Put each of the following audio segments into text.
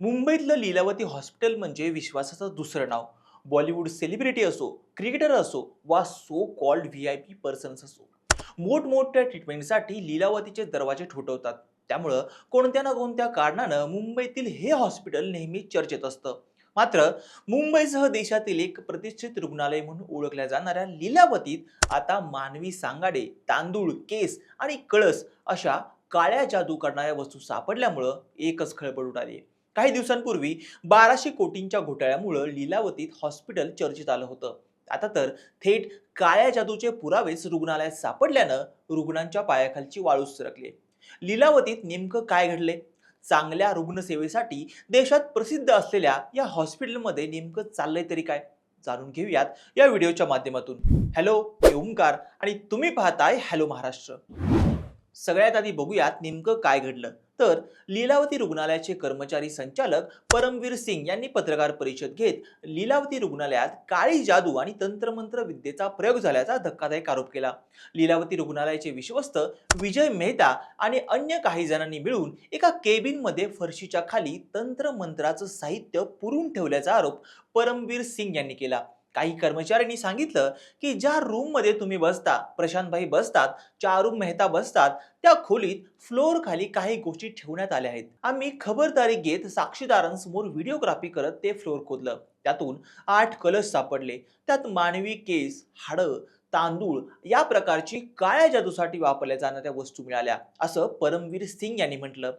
मुंबईतलं लीलावती हॉस्पिटल म्हणजे विश्वासाचं दुसरं नाव. बॉलिवूड सेलिब्रिटी असो क्रिकेटर असो वा so called V I P persons असो. मोठमोठ्या ट्रीटमेंटसाठी लीलावतीचे दरवाजे ठोठवतात. त्यामुळं कोणत्या ना कोणत्या कारणानं मुंबईतील हे हॉस्पिटल नेहमी चर्चेत असतं. मात्र मुंबईसह देशातील एक प्रतिष्ठित रुग्णालय म्हणून ओळखल्या जाणाऱ्या लीलावतीत आता मानवी सांगाडे तांदूळ केस आणि कळस अशा काळ्या जादू करणाऱ्या वस्तू सापडल्यामुळं एकच खळबळ उडाली काही दिवसांपूर्वी बाराशे कोटींच्या घोटाळ्यामुळं लीलावतीत हॉस्पिटल चर्चेत आलं होतं. आता तर थेट काळ्या जादूचे पुरावेच रुग्णालयात सापडल्यानं रुग्णांच्या पायाखालची वाळू सरकली. लीलावतीत नेमकं काय घडले चांगल्या रुग्णसेवेसाठी देशात प्रसिद्ध असलेल्या या हॉस्पिटलमध्ये नेमकं चाललंय तरी काय? जाणून घेऊयात या व्हिडिओच्या माध्यमातून. हॅलो मी ओंकार आणि तुम्ही पाहताय हॅलो महाराष्ट्र. सगळ्यात आधी बघूयात नेमकं काय घडलं. तर लीलावती रुग्णालयाचे कर्मचारी संचालक परमवीर सिंग यांनी पत्रकार परिषद घेत लीलावती रुग्णालयात काळी जादू आणि तंत्रमंत्र विद्येचा प्रयोग झाल्याचा धक्कादायक आरोप केला. लीलावती रुग्णालयाचे विश्वस्त विजय मेहता आणि अन्य काही जणांनी मिळून एका केबिनमध्ये फरशीच्या खाली तंत्रमंत्राचं साहित्य पुरून ठेवल्याचा आरोप परमवीर सिंग यांनी केला. काही कर्मचाऱ्यांनी सांगितलं की ज्या रूममध्ये तुम्ही बसता प्रशांतभाई बसतात चारू मेहता बसतात त्या खोलीत फ्लोअर खाली काही गोष्टी ठेवण्यात आल्या आहेत. आम्ही खबरदारी घेत साक्षीदारांसमोर व्हिडिओग्राफी करत ते फ्लोअर खोदलं. त्यातून आठ कलश सापडले. त्यात मानवी केस हाडं तांदूळ या प्रकारची काळ्या जादूसाठी वापरल्या जाणाऱ्या वस्तू मिळाल्या असं परमवीर सिंग यांनी म्हटलं.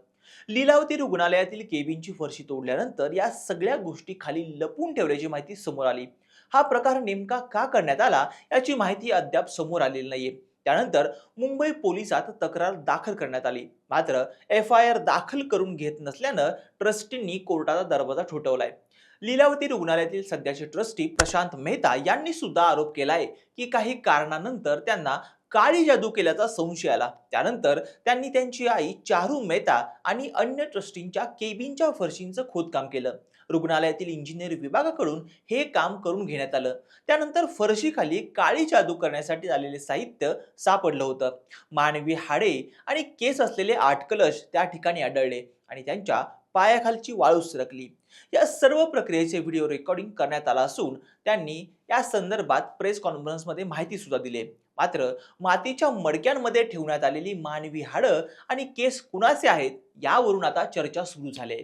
लीलावती रुग्णालयातील केबिनची फरशी तोडल्यानंतर या सगळ्या गोष्टी खाली लपून ठेवल्याची माहिती समोर आली. हा प्रकार नेमका का करण्यात आला याची माहिती अद्याप समोर आलेली नाहीये. त्यानंतर मुंबई पोलिसात तक्रार दाखल करण्यात आली. मात्र एफ आय आर दाखल करून घेत नसल्यानं ट्रस्टींनी कोर्टाचा दरवाजा ठोठवलाय. लीलावती रुग्णालयातील सध्याचे ट्रस्टी प्रशांत मेहता यांनी सुद्धा आरोप केलाय की काही कारणानंतर त्यांना काळी जादू केल्याचा संशय आला. त्यानंतर त्यांनी त्यांची आई चारू मेहता आणि अन्य ट्रस्टींच्या केबिनच्या फरशींचं खोदकाम केलं. रुग्णालयातील इंजिनिअर विभागाकडून हे काम करून घेण्यात आलं. त्यानंतर फरशीखाली काळी जादू करण्यासाठी आलेले साहित्य सापडलं होतं. मानवी हाडे आणि केस असलेले आठ कलश त्या ठिकाणी आढळले आणि त्यांच्या पायाखालची वाळू सरकली. या सर्व प्रक्रियेचे व्हिडिओ रेकॉर्डिंग करण्यात आला असून त्यांनी या संदर्भात प्रेस कॉन्फरन्समध्ये माहिती सुद्धा दिली. मात्र मातीच्या मडक्यांमध्ये ठेवण्यात आलेली मानवी हाडं आणि केस कुणाचे आहेत यावरून आता चर्चा सुरू झाली आहे.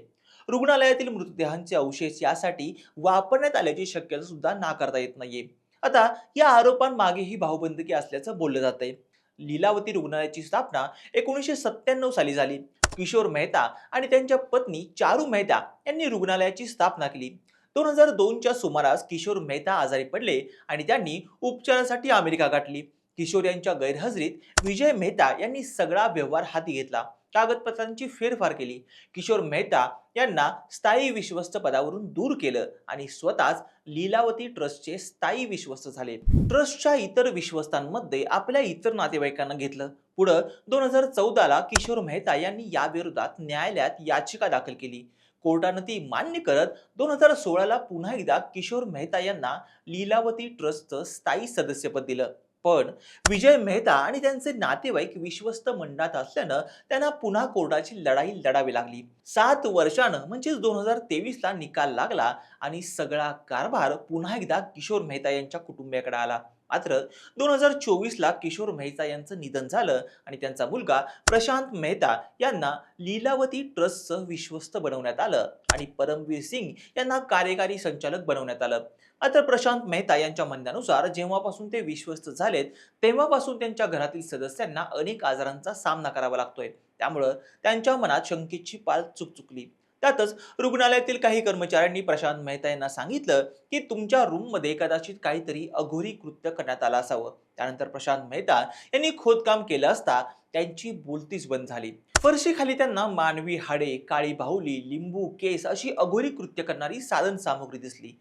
रुग्णालयातील मृतदेहांचे अवशेष यासाठी वापरण्यात आल्याची शक्यता सुद्धा नाकारता येत नाहीये. आता या आरोपांमागे ही भाऊबंदकी असल्याचं बोललं जात आहे लीलावती रुग्णालयाची स्थापना एकोणीसशे सत्त्याण्णव साली झाली. किशोर मेहता आणि त्यांच्या पत्नी चारू मेहता यांनी रुग्णालयाची स्थापना केली. दोन हजार दोनच्या सुमारास किशोर मेहता आजारी पडले आणि त्यांनी उपचारासाठी अमेरिका गाठली. किशोर यांच्या गैरहजेरीत विजय मेहता यांनी सगळा व्यवहार हाती घेतला. कागदपत्रांची फेरफार केली. किशोर मेहता यांना स्थायी विश्वस्त पदावरून दूर केलं आणि स्वतःच लीलावती ट्रस्टचे स्थायी विश्वस्त झाले. ट्रस्टच्या इतर विश्वस्तांमध्ये आपल्या इतर नातेवाईकांना घेतलं. पुढं दोन हजार चौदाला किशोर मेहता यांनी याविरोधात न्यायालयात याचिका दाखल केली. कोर्टानं ती मान्य करत दोन हजार सोळाला पुन्हा एकदा किशोर मेहता यांना लीलावती ट्रस्टचं स्थायी सदस्यपद दिलं. पण विजय मेहता आणि त्यांचे नातेवाईक विश्वस्त मंडळात असल्यानं त्यांना पुन्हा कोर्टाची लढाई लढावी लागली. सात वर्षानं म्हणजेच दोन हजार तेवीसला निकाल लागला आणि सगळा कारभार पुन्हा एकदा किशोर मेहता यांच्या कुटुंबियाकडे आला. मात्र दोन हजार चोवीसला किशोर मेहता यांचं निधन झालं आणि त्यांचा मुलगा प्रशांत मेहता यांना लीलावती ट्रस्टचं विश्वस्त बनवण्यात आलं आणि परमवीर सिंग यांना कार्यकारी संचालक बनवण्यात आलं. मात्र प्रशांत मेहता यांच्या म्हणण्यानुसार जेव्हापासून ते विश्वस्त झालेत तेव्हापासून त्यांच्या घरातील सदस्यांना अनेक आजारांचा सामना करावा लागतोय. त्यामुळं त्यांच्या मनात शंकेची पाल चुकचुकली. त्यातच रुग्णालयातील काही कर्मचाऱ्यांनी प्रशांत मेहता यांना सांगितलं की तुमच्या रूममध्ये कदाचित काहीतरी अघोरी कृत्य करण्यात आलं असावं. त्यानंतर प्रशांत मेहता यांनी खोदकाम केलं असता त्यांची बोलतीच बंद झाली. फरशीखाली त्यांना मानवी हाडे काळी बाहुली लिंबू केस अशी अघोरी कृत्य करणारी साधन सामुग्री दिसली.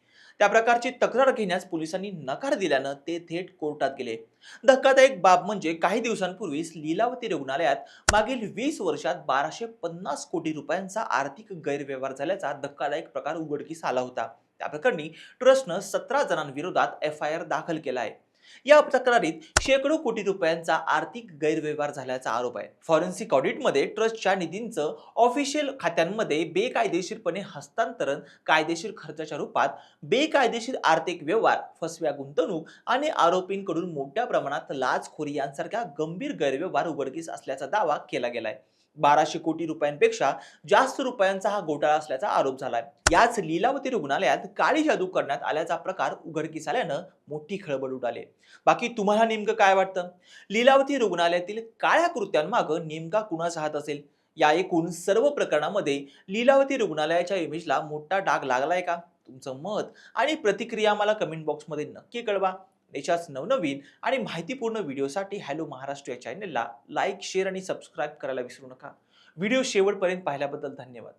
त्या प्रकारची तक्रार घेण्यास पोलिसांनी नकार दिल्यानं ते थेट कोर्टात गेले. धक्कादायक बाब म्हणजे काही दिवसांपूर्वीच लीलावती रुग्णालयात मागील वीस वर्षात बाराशे पन्नास कोटी रुपयांचा आर्थिक गैरव्यवहार झाल्याचा धक्कादायक प्रकार उघडकीस आला होता. त्या प्रकरणी ट्रस्टनं सतरा जणांविरोधात एफ आय आर दाखल केला आहे या तक्रारीत शेकडो कोटी रुपयांचा आर्थिक गैरव्यवहार झाल्याचा आरोप आहे. फॉरेन्सिक ऑडिटमध्ये ट्रस्टच्या निधींचं ऑफिशियल खात्यांमध्ये बेकायदेशीरपणे हस्तांतरण कायदेशीर खर्चाच्या रूपात बेकायदेशीर आर्थिक व्यवहार फसव्या गुंतवणूक आणि आरोपींकडून मोठ्या प्रमाणात लाचखोरी यांसारख्या गंभीर गैरव्यवहार उघडकीस असल्याचा दावा केला गेलाय. बाराशे कोटी रुपयांपेक्षा जास्त रुपयांचा हा घोटाळा असल्याचा आरोप झालाय. याच लीलावती रुग्णालयात काळी जादू करण्यात आल्याचा प्रकार उघडकीस आल्यानं मोठी खळबळ उडाली. बाकी तुम्हाला नेमकं काय वाटतं? लीलावती रुग्णालयातील काळ्या कृत्यांमागं नेमका कुणाचा हात असेल? या एकूण सर्व प्रकरणामध्ये लीलावती रुग्णालयाच्या इमेजला मोठा डाग लागलाय का? तुमचं मत आणि प्रतिक्रिया मला कमेंट बॉक्समध्ये नक्की कळवा. याच्याच नवनवीन आणि माहितीपूर्ण व्हिडिओसाठी हॅलो महाराष्ट्र या चॅनेलला लाईक शेअर आणि सबस्क्राईब करायला विसरू नका. व्हिडिओ शेवटपर्यंत पाहिल्याबद्दल धन्यवाद.